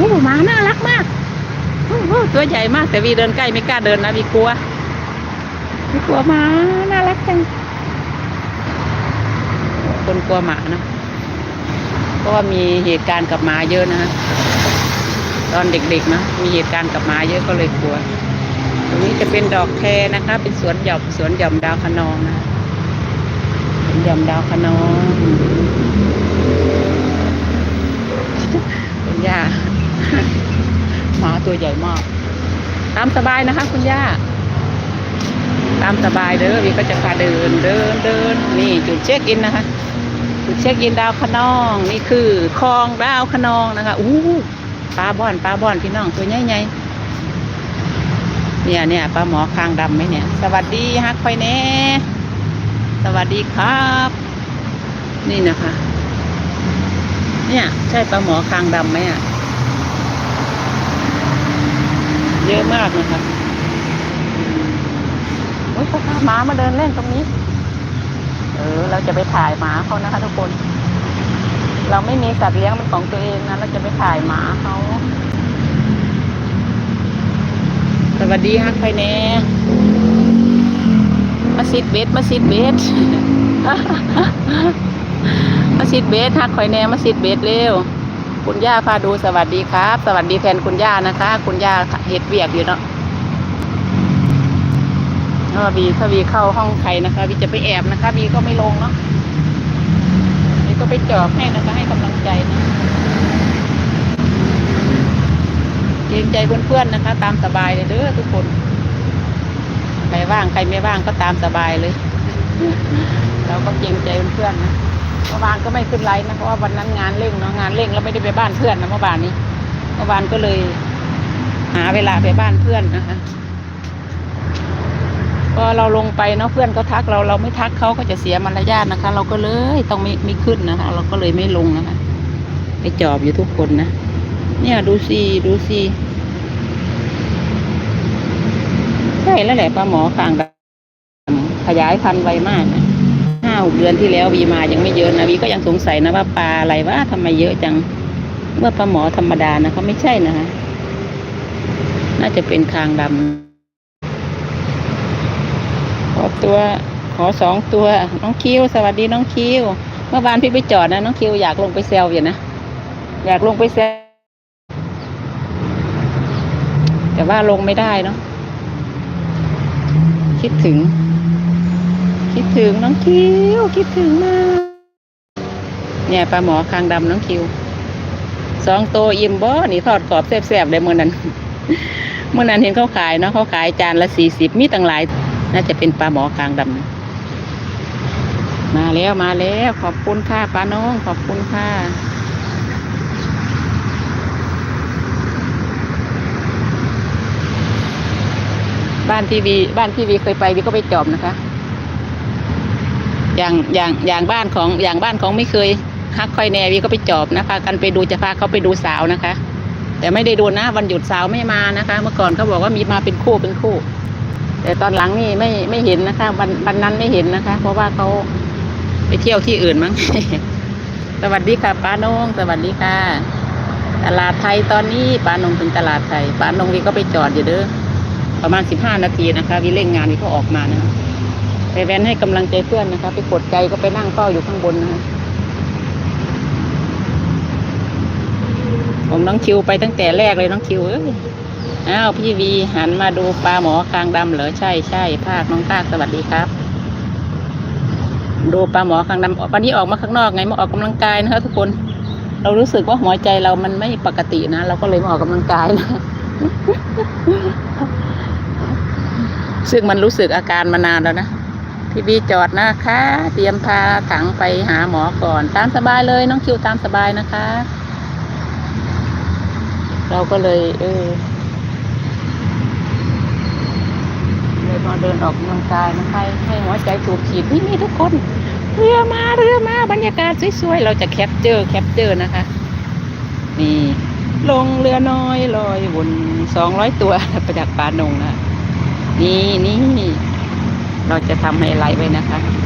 โอ้หมาน่ารักมากโอ้โหตัวใหญ่มากแต่วีเดินใกล้ไม่กล้าเดินนะวีกลัววีกลัวหมาน่ารักจังคนกลัวหมานะเพราะว่ามีเหตุการณ์กับหมาเยอะนะฮะตอนเด็กๆนะมีเหตุการณ์กับหมาเยอะก็เลยกลัว ตรงนี้จะเป็นดอกแคนะคะ เป็นสวนหย่อมสวนหย่อมดาวคะนองนะสวนหย่อมดาวคะนองคุณย่า หมา ตัวใหญ่มาก ตามสบายนะคะ คุณย่า ตามสบายเด้อวีก็จะพาเดินเดินเดินนี่จุดเช็คอินนะคะจุดเช็คอินดาวคะนองนี่คือคลองดาวคะนองนะคะอู้ปลาบ่อนปลาบ่อนพี่น้องตัวใหญ่ๆเนี่ยเนี่ยปลาหมอคางดำไหมเนี่ย สวัสดีฮักไฟแน่สวัสดีครับ นี่นะคะ เนี่ย ใช่ปลาหมอคางดำไหมอะ เยอะมากนะคะโอ้ยเขาพาหมามาเดินเล่นตรงนี้ เออ เราจะไปถ่ายหมาเขานะคะทุกคน เราไม่มีสัตว์เลี้ยงเป็นของตัวเองนะ เราจะไปถ่ายหมาเขา สวัสดีฮักไฟแน่มาซิดเบสมาซิดเบสมาซิดเบสฮักไฟแน่มาซิดเบสเร็ว คุณย่าพาดูสวัสดีครับ สวัสดีแทนคุณย่านะคะ คุณย่าเฮ็ดเวียกอยู่เนาะถ้าวีถ้าวีเข้าห้องใครนะคะวีจะไปแอบนะคะวีก็ไม่ลงเนาะวีก็ไปจอบให้นะคะ ให้กำลังใจนะเกรงใจเพื่อนๆนะคะ ตามสบายเลยเด้อทุกคนใครว่างใครไม่ว่างก็ตามสบายเลย เราก็เกรงใจเพื่อนๆนะ เมื่อวานก็ไม่ขึ้นไลน์นะเพราะว่าวันนั้นงานเร่งเนาะงานเร่งแล้วไม่ได้ไปบ้านเพื่อนนะเมื่อวานนี้เมื่อวานก็เลย หาเวลาไปบ้านเพื่อนนะคะก็เราลงไปเนาะเพื่อนก็ทักเราเราไม่ทักเขาก็จะเสียมารยาทนะคะ เราก็เลยต้องไม่ไม่ขึ้นนะคะ เราก็เลยไม่ลงนะคะไปจอบอยู่ทุกคนนะเนี่ยดูสิดูสิใช่แล้วแหละปลาหมอคางดำขยายพันธุ์ไวมากนะ ห้าหกเดือนที่แล้ววีมายังไม่เยอะนะวีก็ยังสงสัยนะว่าปลาอะไรวะทำไมเยอะจังเมื่อปลาหมอธรรมดานะเขาไม่ใช่นะคะน่าจะเป็นคางดำขอตัวขอสองตัว น้องคิว สวัสดีน้องคิว เมื่อวานพี่ไปจอดนะน้องคิวอยากลงไปเซลอยู่นะอยากลงไปเซลแต่ว่าลงไม่ได้เนาะคิดถึง คิดถึงน้องคิว คิดถึงมากเนี่ยปลาหมอคางดำน้องคิวสองโตวอิ่มบ่นี่ทอดกรอบแซ่บๆเลยมื่อนั้นเมื่อนั้นเห็นเขาขายเนาะเขาขายจานละสี่สิบมีตั้งหลาย น่าจะเป็นปลาหมอคางดำมาแล้วมาแล้วขอบคุณค่ะป้าน้องขอบคุณค่ะบ้านทีวีบ้านทีวีเคยไปวีก็ไปจอบนะคะ อย่างอย่างอย่างบ้านของอย่างบ้านของไม่เคยฮักคอยแนวีก็ไปจอบนะพากันไปดูจะพาเขาไปดูสาวนะคะ แต่ไม่ได้ดูนะวันหยุดสาวไม่มานะคะ เมื่อก่อนเขาบอกว่ามีมาเป็นคู่เป็นคู่ แต่ตอนหลังนี่ไม่ไม่เห็นนะคะวันวันนั้นไม่เห็นนะคะ เพราะว่าเขาไปเที่ยวที่อื่นมั้งสวัสดีค่ะป้านงสวัสดีค่ะ ตลาดไทยตอนนี้ป้านงถึงตลาดไทยป้านงวีก็ไปจอดอยู่เด้อประมาณสิบห้านาทีนะคะวีเร่งงานวีก็ออกมานะคะ ไปแวนให้กำลังใจเพื่อนนะคะ ไปกดใจก็ไปนั่งเฝ้าอยู่ข้างบนนะคะผมน้องคิวไปตั้งแต่แรกเลยน้องคิวเอ้ยอ้าวพี่วีหันมาดูปลาหมอคางดำเหรอใช่ใช่ภาคน้องภาคสวัสดีครับ ดูปลาหมอคางดำวันนี้ออกมาข้างนอกไงมาออกกำลังกายนะคะทุกคน เรารู้สึกว่าหัวใจเรามันไม่ปกตินะเราก็เลยมาออกกำลังกายนะซึ่งมันรู้สึกอาการมานานแล้วนะ พี่บีจอดนะคะ เตรียมพาถังไปหาหมอก่อน ตามสบายเลยน้องคิวตามสบายนะคะ เราก็เลย เออเลยมาเดินออกกำลังกายนะคะ ให้หัวใจถูกฉีดนี่มีทุกคน เรือมาเรือมาบรรยากาศสวยๆ เราจะแคปเจอร์แคปเจอร์นะคะ นี่ ลงเรือน้อยลอยวนสองร้อยตัวประจากปลาหนงนะนี่นี่ เราจะทำไฮไลท์ไว้นะคะ